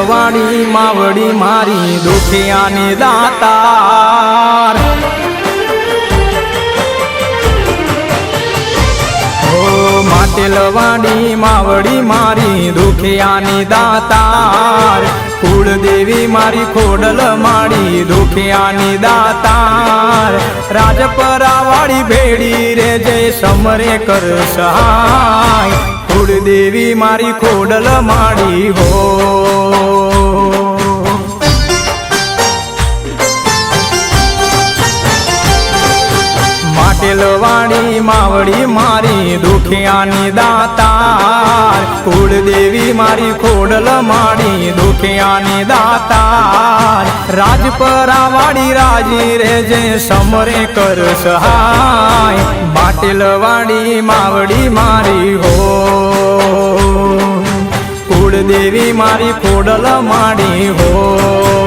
માવડી મારી દુખિયાની દાતાર. માટેલવાડી માવડી મારી દુખિયાની દાતાર. કુળદેવી મારી ખોડલ માડી દુખિયાની દાતાર. રાજપરાવાળી ભેડી રે જય સમરે કર સહાય. કુળદેવી મારી ખોડલ માડી હો. માટેલવાણી માવડી મારી દુખિયાની દાતાર. કુળદેવી મારી ખોડલ માડી દુખિયાની દાતાર. રાજપરાવાડી રાજી રેજે સમરે કર સહાય. માટેલવાડી માવડી મારી હો. કુળદેવી મારી ખોડલ માડી હો.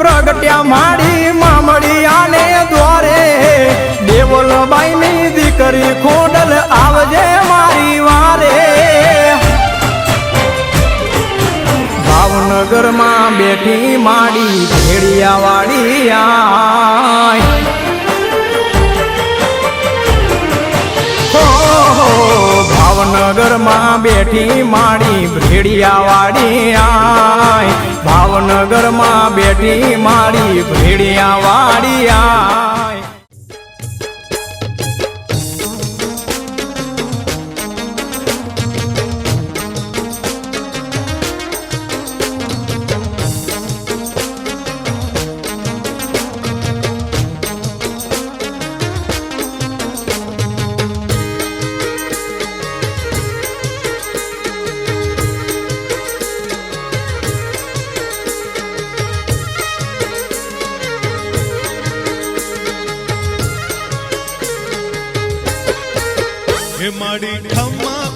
પ્રગટ્યા માડી મામડિયાને દ્વારે. દેવલબાઈની દીકરી ખોડલ આવજે મારી વારે. ભાવનગરમાં બેઠી માડી ભેડિયા વાળી આય. ભાવનગરમાં બેઠી માડી ભેડિયા વાળી આય. ભાવનગરમાં બેઠી મારી ભેડિયા વાળી આય. હે માડી ખમ્મા